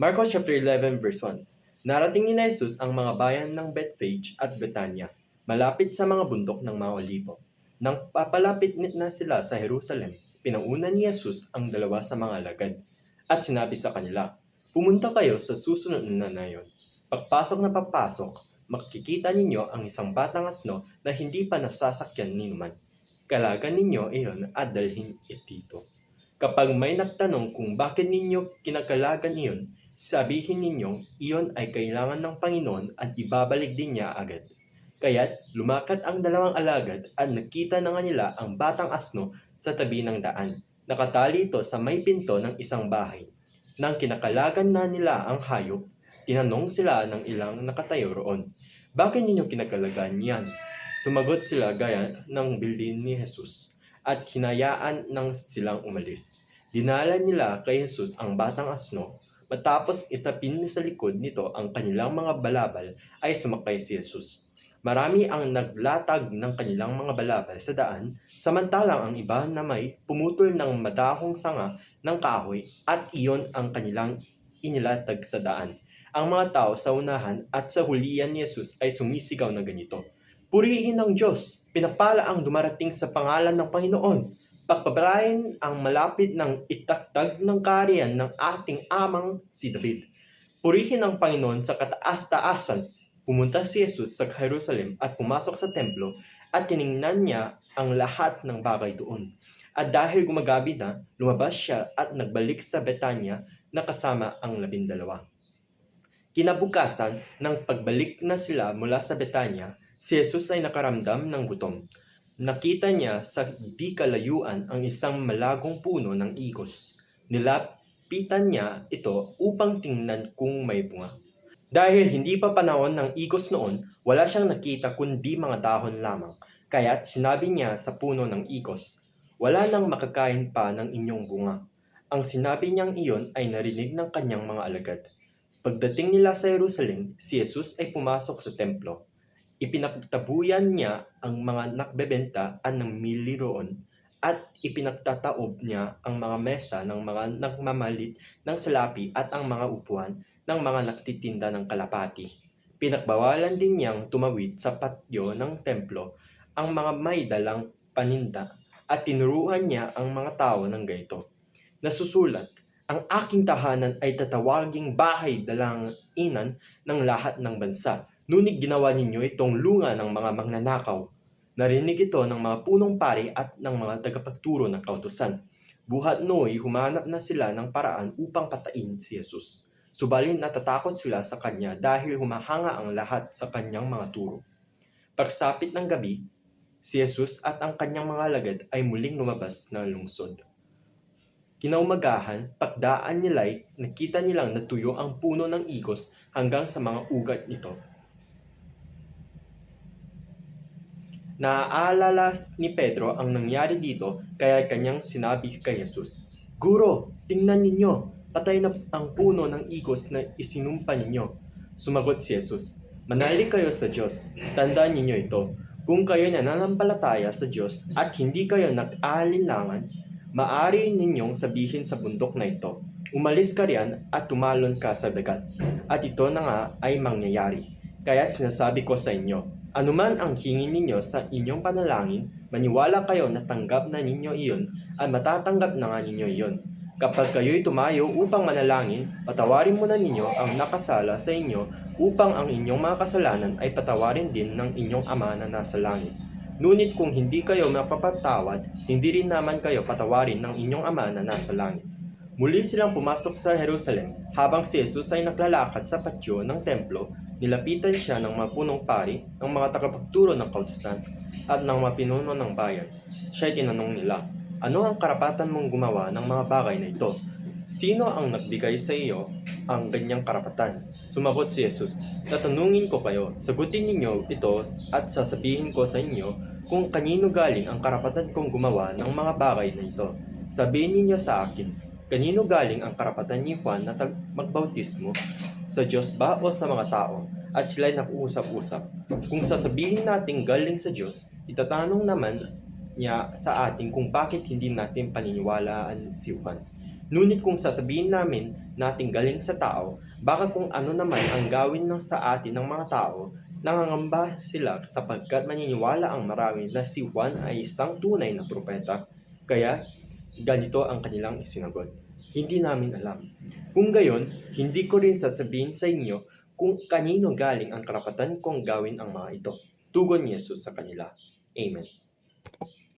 Marcos chapter 11 verse 1. Narating ni Jesus ang mga bayan ng Bethphage at Betania, malapit sa mga bundok ng mga olibo. Nang papalapit na sila sa Jerusalem, pinauna ni Jesus ang dalawa sa mga alagad at sinabi sa kanila, Pumunta kayo sa susunod na nayon. Pagpasok na papasok, makikita ninyo ang isang batang asno na hindi pa nasasakyan ni naman. Kalagan ninyo iyon at dalhin it dito. Kapag may nagtanong kung bakit ninyo kinakalagan iyon, sabihin ninyong iyon ay kailangan ng Panginoon at ibabalik din niya agad. Kaya't lumakad ang dalawang alagad at nakita na nga nila ang batang asno sa tabi ng daan. Nakatali ito sa may pinto ng isang bahay. Nang kinakalagan na nila ang hayop, tinanong sila ng ilang nakatayo roon, Bakit ninyo kinakalagan yan? Sumagot sila gaya ng bilin ni Jesus at hinayaan ng silang umalis. Dinala nila kay Jesus ang batang asno Matapos isapin sa likod nito ang kanilang mga balabal ay sumakay si Jesus. Marami ang naglatag ng kanilang mga balabal sa daan, samantalang ang iba na may pumutol ng madahong sanga ng kahoy at iyon ang kanilang inilatag sa daan. Ang mga tao sa unahan at sa hulihan ni Jesus ay sumisigaw na ganito. Purihin ng Diyos, pinapala ang dumarating sa pangalan ng Panginoon. Pagpapalain ang malapit ng itakdag ng kariyan ng ating amang si David. Purihin ang Panginoon sa kataas-taasan. Pumunta si Jesus sa Jerusalem at pumasok sa templo at tiningnan niya ang lahat ng bagay doon. At dahil gumagabi na, lumabas siya at nagbalik sa Betanya na kasama ang labindalawa. Kinabukasan, nang pagbalik na sila mula sa Betanya, si Jesus ay nakaramdam ng gutom. Nakita niya sa di kalayuan ang isang malagong puno ng igos. Nilapitan niya ito upang tingnan kung may bunga. Dahil hindi pa panahon ng igos noon, wala siyang nakita kundi mga dahon lamang. Kaya't sinabi niya sa puno ng igos, Wala nang makakain pa ng inyong bunga. Ang sinabi niyang iyon ay narinig ng kanyang mga alagad. Pagdating nila sa Jerusalem, si Jesus ay pumasok sa templo ipinagtabuyan niya ang mga nakbebenta at ng mili roon at ipinagtataob niya ang mga mesa ng mga nagmamalit ng salapi at ang mga upuan ng mga nagtitinda ng kalapati. Pinagbawalan din niyang tumawid sa patio ng templo ang mga may dalang paninda at tinuruan niya ang mga tao ng gayto. Nasusulat, ang aking tahanan ay tatawaging bahay dalang inan ng lahat ng bansa Ngunit ginawa ninyo itong lunga ng mga magnanakaw. Narinig ito ng mga punong pari at ng mga tagapagturo ng kautusan. Buhat nooy humanap na sila ng paraan upang patain si Jesus. Subalit natatakot sila sa kanya dahil humahanga ang lahat sa kanyang mga turo. Pagsapit ng gabi, si Jesus at ang kanyang mga lagad ay muling lumabas ng lungsod. Kinaumagahan, pagdaan nila'y nakita nilang natuyo ang puno ng igos hanggang sa mga ugat nito Naaalala ni Pedro ang nangyari dito kaya kanyang sinabi kay Jesus, Guro, tingnan ninyo, patay na ang puno ng igos na isinumpa ninyo. Sumagot si Jesus, Manalig kayo sa Diyos, tandaan ninyo ito, kung kayo nananampalataya sa Diyos at hindi kayo nag-aalinlangan, maari ninyong sabihin sa bundok na ito, umalis ka riyan at tumalon ka sa dagat. At ito na nga ay mangyayari. Kaya sinasabi ko sa inyo, Anuman ang hingin ninyo sa inyong panalangin, maniwala kayo na tanggap na ninyo iyon at matatanggap na nga ninyo iyon. Kapag kayo'y tumayo upang manalangin, patawarin muna ninyo ang nakasala sa inyo upang ang inyong mga kasalanan ay patawarin din ng inyong Ama na nasa langit. Ngunit kung hindi kayo mapapatawad, hindi rin naman kayo patawarin ng inyong Ama na nasa langit. Muli silang pumasok sa Jerusalem habang si Jesus ay naglalakad sa patio ng templo Nilapitan siya ng mga punong pari, ng mga tagapagturo ng kautusan, at ng mga pinuno ng bayan. Siya'y tinanong nila, ano ang karapatan mong gumawa ng mga bagay na ito? Sino ang nagbigay sa iyo ang ganyang karapatan? Sumagot si Jesus, Tatanungin ko kayo, sagutin ninyo ito at sasabihin ko sa inyo kung kanino galing ang karapatan kong gumawa ng mga bagay na ito. Sabihin ninyo sa akin, Kanino galing ang karapatan ni Juan na magbautismo? Sa Diyos ba o sa mga tao? At sila'y nakuusap-usap. Kung sasabihin natin galing sa Diyos, itatanong naman niya sa atin kung bakit hindi natin paniniwalaan si Juan. Ngunit kung sasabihin namin nating galing sa tao, baka kung ano naman ang gawin ng sa atin ng mga tao, nangangamba sila sapagkat maniniwala ang marami na si Juan ay isang tunay na propeta. Kaya ganito ang kanilang isinagot. Hindi namin alam. Kung gayon, hindi ko rin sasabihin sa inyo kung kanino galing ang karapatan kong gawin ang mga ito. Tugon ni Jesus sa kanila. Amen.